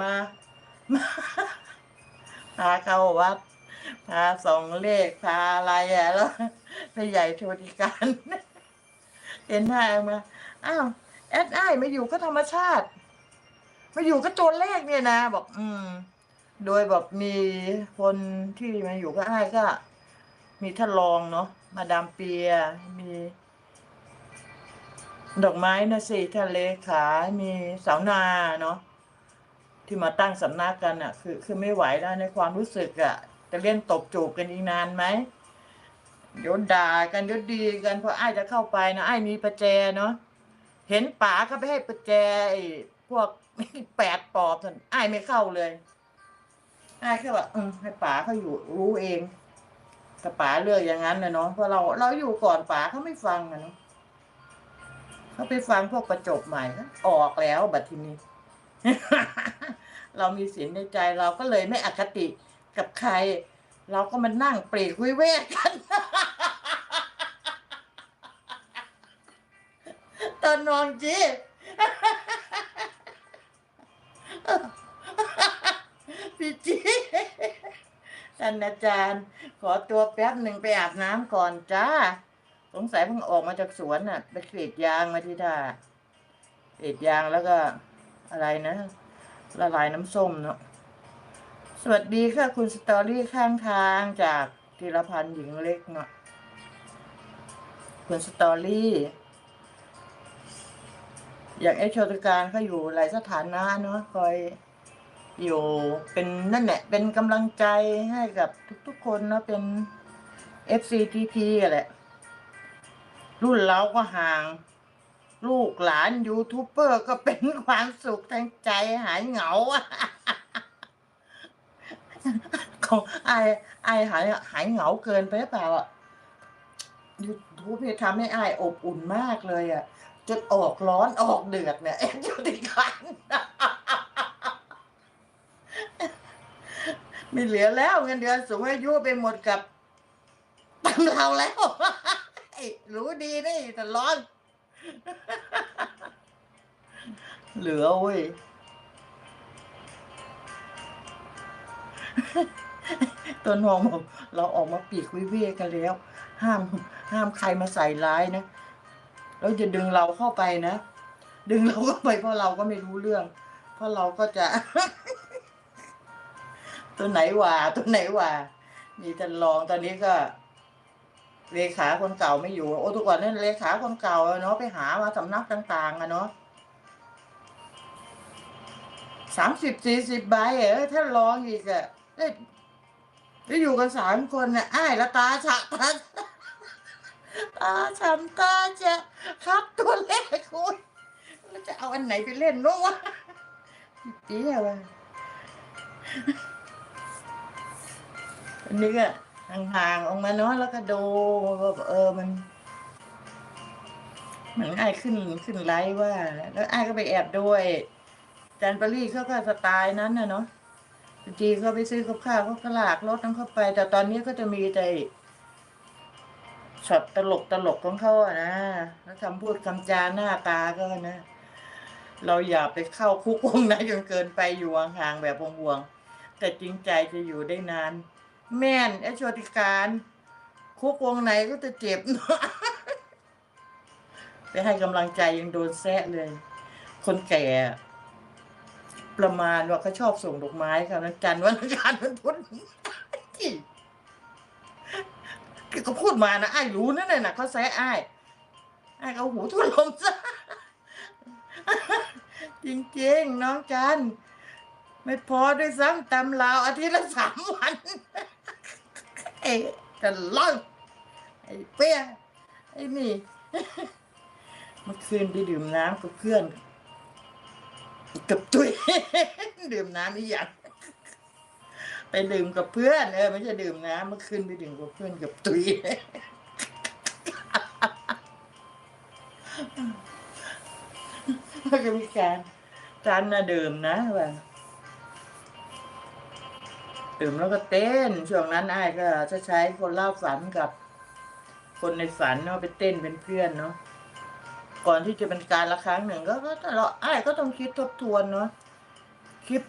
มามาพาเข้าวัดพาสองเลขพาอะไรอะแล้วพระใหญ่โชติการเห็นหน้ามาอ้าวแอดไอมาอยู่ก็ธรรมชาติ มาอยู่ก็ตัวเลขเนี่ยนะ บอก อืม โดยแบบมีคนที่มาอยู่ก็ไอ้ก็ มีท่านรองเนาะมาดามเปีย มี ดอกไม้นะสิทะเลขา มีสาวนาเนาะ ที่มาตั้งสำนักกันอะ คือคือไม่ไหวแล้วในความรู้สึกอะ จะเล่นตบจูบกันอีกนานไหมยวด่ากันยวดีกันเพราะไอ้จะเข้าไปนะไอ้มีประแจเนาะเห็นป๋าก็ไปให้ประแจพวกแปดปอบท่านไอ้ไม่เข้าเลยไอ้แค่ว่าอืมให้ป๋าเขาอยู่รู้เองแต่ป๋าเลือกอย่างนั้นนะเนาะเพราะเราเราอยู่ก่อนป๋าเขาไม่ฟังอะเนาะเขาไปฟังพวกประจบใหม่ออกแล้วบัดทีนี้ เรามีศีลในใจเราก็เลยไม่อคติกับใคร เราก็มานั่งปรีกวิเวกกัน ตอนนอนจีพี่จีท่านอาจารย์ ขอตัวแป๊บหนึ่งไปอาบน้ำก่อนจ้า สงสัยเพิ่งออกมาจากสวนน่ะ ไปกรีดยางมาที่ท่ากรีดยางแล้วก็อะไรนะ ละลายน้ำส้มเนาะสวัสดีค่ะคุณสตอรี่ข้างทางจากธีรพันธ์หญิงเล็กเนาะคุณสตอรี่ อย่างไอโชติการเขาอยู่หลายสถานะเนาะคอยอยู่เป็นนั่นแหละเป็นกำลังใจให้กับทุกๆคนเนาะเป็น FCTP อะแหละ รุ่นเราก็ห่าง ลูกหลานยูทูบเบอร์ก็เป็นความสุขทางใจหายเหงาของไอไอหายหายเหงาเกินไปหรือเปล่าอะยูทูบเนี่ยทำให้ไออบอุ่นมากเลยอะจนออกร้อนออกเดือดเนี่ยเอ็นจุติกันไม่เหลือแล้วเงินเดือนสูงอายุไปหมดกับตำเราแล้วรู้ดีนี่แต่ร้อน เหลือเว้ยต้นหอมบอกเราออกมาปีกวิเวกกันแล้ว ห้าม ห้ามใครมาใส่ร้ายนะแล้วจะดึงเราเข้าไปนะ ดึงเราเข้าไปเพราะเราก็ไม่รู้เรื่อง เพราะเราก็จะ ตัวไหนว่า ตัวไหนว่านี่ท่านรองตอนนี้ก็ เลขาคนเก่าไม่อยู่ โอ้ทุกวันนี้เลขาคนเก่าเนาะไปหามาสำนักต่างๆอะเนาะสามสิบสี่สิบใบเออถ้ารองอีกอะเอ้ยแล้อยู่กันสามคนน่ะอ้ายละตาฉะตาตาฉันตาจะครับตัวเลขคุณจะเอาอันไหนไปเล่นเนู้วะเตี้ยวะอันนี้ก็ ห่างๆออกมาเนาะแล้วก็ดูเออมันเหมือนไอ้ายขึ้นขึ้นไลฟ์ว่า แล้วไอ้ายก็ไปแอบด้วยจารย์ปารีเขาก็สไตล์นั้นนะเนาะบางทีเขาไปซื้อกับข้าวเขาก็ลากรถนั้นเข้าไป แต่ตอนนี้ก็จะมีแต่ช็อตตลกตลกของเขาอะนะแล้วคำพูดคำจาหน้าตาก็นะ เราอย่าไปเข้าคุกวงในจนเกินไปอยู่ห่างๆแบบวงๆแต่จริงใจจะอยู่ได้นาน แม่นไอ้โชติการ คุกวงไหนก็จะเจ็บไปให้กำลังใจยังโดนแซะเลย คนแก่ ประมาณว่าเขาชอบส่งดอกไม้ค่ะวันจันทร์วันอังคารวันพุธที่ก็พูดมานะไอ้รู้นั่นน่ะเขาแซะไอ้ไอ้เขาหูทุลมซะจริงๆ น้องจันไม่พอด้วยซ้ำตำลาวอาทิตย์ละสามวัน ไอ้จะล่อนไอ้เปี้ยไอ้นี่เมื่อคืนไปดื่มน้ำกับเพื่อนกับตุ้ยดื่มน้ำอีหยังไปดื่มกับเพื่อนเออไม่ใช่ดื่มน้ำเมื่อคืนไปดื่มกับเพื่อนกับตุ้ยก็มีการจันน่ะดื่มนะว่า ดื่มแล้วก็เต้นช่วงนั้นไอ้ก็จะใช้คนเล่าฝันกับ คนในฝันเนาะไปเต้นเป็นเพื่อนเนาะก่อนที่จะเป็นการละครั้งหนึ่งก็ก็ตลอดไอ้ก็ต้องคิดทบทวนเนาะคิด